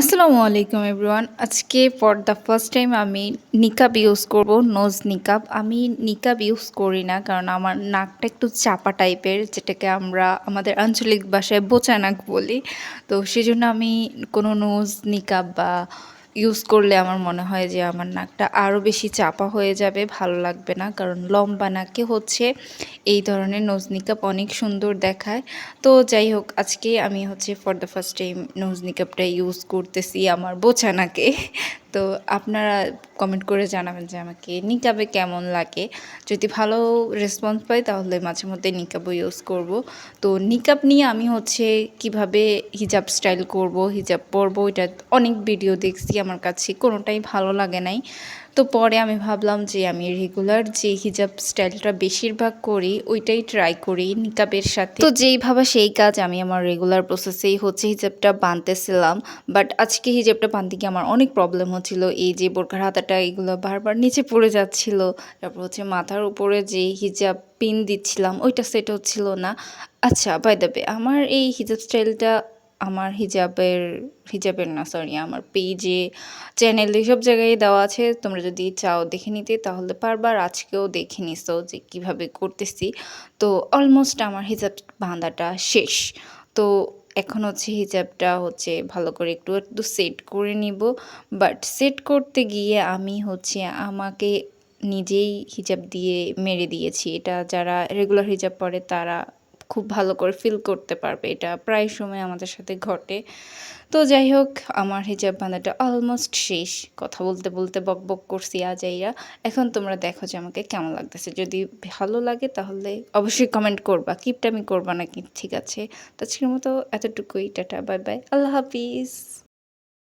আসসালামু আলাইকুম এভরিওয়ান। আজকে ফর দ্য ফার্স্ট টাইম আমি নিকাব ইউজ করব নোজ নিকাব। আমি নিকাব ইউজ করি না কারণ আমার নাকটা একটু চাপা টাইপের, যেটাকে আমরা আমাদের আঞ্চলিক ভাষায় বোচা নাক বলি। তো সেজন্য আমি কোনো নোজ নিকাব বা ইউজ করলে আমার মনে হয় যে আমার নাকটা আরও বেশি চাপা হয়ে যাবে, ভালো লাগবে না। কারণ লম্বা নাকে হচ্ছে এই ধরনের নোজ নিকাপ অনেক সুন্দর দেখায়। তো যাই হোক, আজকে আমি হচ্ছে for the first time nose নিকাপটা use করতেছি আমার বোঝা নাকে। তো আপনারা কমেন্ট করে জানাবেন যে আমাকে নিকাবে কেমন লাগে। যদি ভালো রেসপন্স পাই তাহলে মাঝে মধ্যে নিকাবও ইউজ করব। তো নিকাব নিয়ে আমি হচ্ছে কীভাবে হিজাব স্টাইল করব হিজাব পরবো, এটা অনেক ভিডিও দেখছি, আমার কাছে কোনোটাই ভালো লাগে নাই। তো পরে আমি ভাবলাম যে আমি রেগুলার যে হিজাব স্টাইলটা বেশিরভাগ করি, ওইটাই ট্রাই করি নিকাবের সাথে। তো যেই ভাবা সেই কাজ আমি আমার রেগুলার প্রসেসেই হচ্ছে হিজাবটা বানতেছিলাম। বাট আজকে হিজাবটা বানতে গিয়ে আমার অনেক প্রবলেম হচ্ছিল। এই যে বোরখার হাতাটা এগুলো বারবার নিচে পড়ে যাচ্ছিল। তারপর হচ্ছে মাথার উপরে যে হিজাব পিন দিচ্ছিলাম, ওইটা সেট হচ্ছিল না। আচ্ছা বাই দেবে আমার এই হিজাব স্টাইলটা আমার হিজাবের হিজাবের না সরি আমার পেজে চ্যানেল সব জায়গায় দেওয়া আছে। তোমরা যদি চাও দেখে নিতে, তাহলে পারবার আজকেও দেখে নিছো যে কীভাবে করতেছি। তো অলমোস্ট আমার হিজাব বাঁধাটা শেষ। তো এখন হচ্ছে হিজাবটা হচ্ছে ভালো করে একটু একটু সেট করে নিব। বাট সেট করতে গিয়ে আমি হচ্ছে আমাকে নিজেই হিজাব দিয়ে মেরে দিয়েছি। এটা যারা রেগুলার হিজাব পরে, তারা খুব ভালো করে ফিল করতে পারবে। এটা প্রায় সময় আমাদের সাথে ঘটে। তো যাই হোক, আমার হিজাব বাঁধাটা অলমোস্ট শেষ। কথা বলতে বলতে বক বক করছি আজাইরা এখন তোমরা দেখো যে আমাকে কেমন লাগতেছে। যদি ভালো লাগে তাহলে অবশ্যই কমেন্ট করবা। কিপটা আমি করবা নাকি? ঠিক আছে। তো আজকের মতো এতটুকুই। টাটা বাই বাই আল্লাহ হাফিজ।